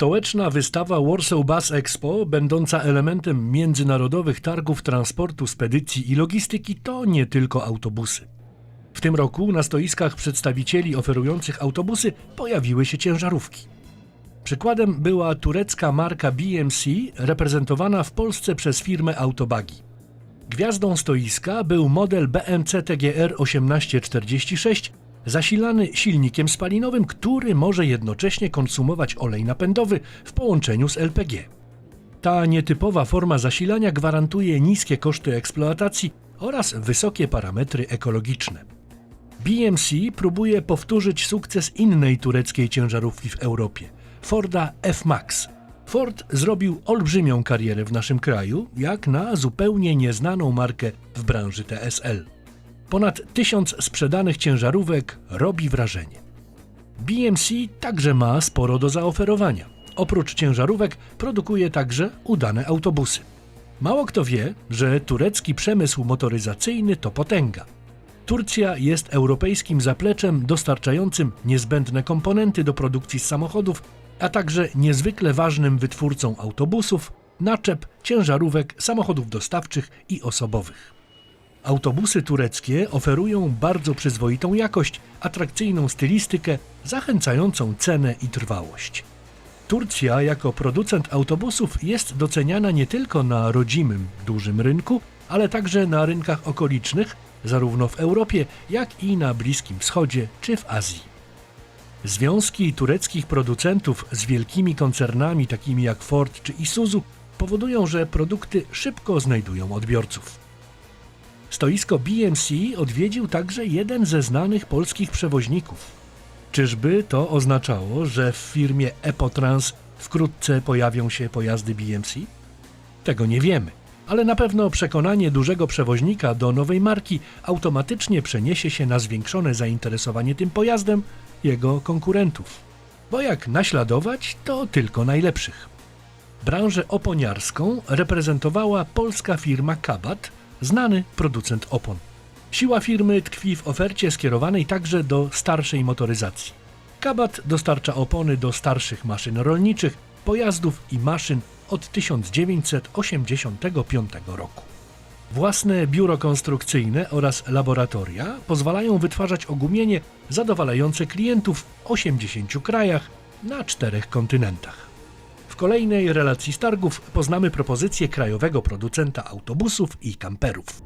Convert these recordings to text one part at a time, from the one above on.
Stołeczna wystawa Warsaw Bus Expo, będąca elementem międzynarodowych targów transportu, spedycji i logistyki, to nie tylko autobusy. W tym roku na stoiskach przedstawicieli oferujących autobusy pojawiły się ciężarówki. Przykładem była turecka marka BMC, reprezentowana w Polsce przez firmę Autobagi. Gwiazdą stoiska był model BMC TGR 1846, zasilany silnikiem spalinowym, który może jednocześnie konsumować olej napędowy w połączeniu z LPG. Ta nietypowa forma zasilania gwarantuje niskie koszty eksploatacji oraz wysokie parametry ekologiczne. BMC próbuje powtórzyć sukces innej tureckiej ciężarówki w Europie Forda F-Max. Ford zrobił olbrzymią karierę w naszym kraju, jak na zupełnie nieznaną markę w branży TSL. Ponad tysiąc sprzedanych ciężarówek robi wrażenie. BMC także ma sporo do zaoferowania. Oprócz ciężarówek produkuje także udane autobusy. Mało kto wie, że turecki przemysł motoryzacyjny to potęga. Turcja jest europejskim zapleczem dostarczającym niezbędne komponenty do produkcji samochodów, a także niezwykle ważnym wytwórcą autobusów, naczep, ciężarówek, samochodów dostawczych i osobowych. Autobusy tureckie oferują bardzo przyzwoitą jakość, atrakcyjną stylistykę, zachęcającą cenę i trwałość. Turcja jako producent autobusów jest doceniana nie tylko na rodzimym, dużym rynku, ale także na rynkach okolicznych, zarówno w Europie, jak i na Bliskim Wschodzie czy w Azji. Związki tureckich producentów z wielkimi koncernami takimi jak Ford czy Isuzu powodują, że produkty szybko znajdują odbiorców. Stoisko BMC odwiedził także jeden ze znanych polskich przewoźników. Czyżby to oznaczało, że w firmie Epotrans wkrótce pojawią się pojazdy BMC? Tego nie wiemy, ale na pewno przekonanie dużego przewoźnika do nowej marki automatycznie przeniesie się na zwiększone zainteresowanie tym pojazdem jego konkurentów. Bo jak naśladować, to tylko najlepszych. Branżę oponiarską reprezentowała polska firma Kabat, znany producent opon. Siła firmy tkwi w ofercie skierowanej także do starszej motoryzacji. Kabat dostarcza opony do starszych maszyn rolniczych, pojazdów i maszyn od 1985 roku. Własne biuro konstrukcyjne oraz laboratoria pozwalają wytwarzać ogumienie zadowalające klientów w 80 krajach na czterech kontynentach. Kolejnej relacji z targów poznamy propozycję krajowego producenta autobusów i kamperów.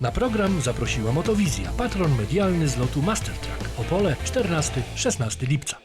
Na program zaprosiła Motowizja, patron medialny z lotu Mastertrack Opole 14-16 lipca.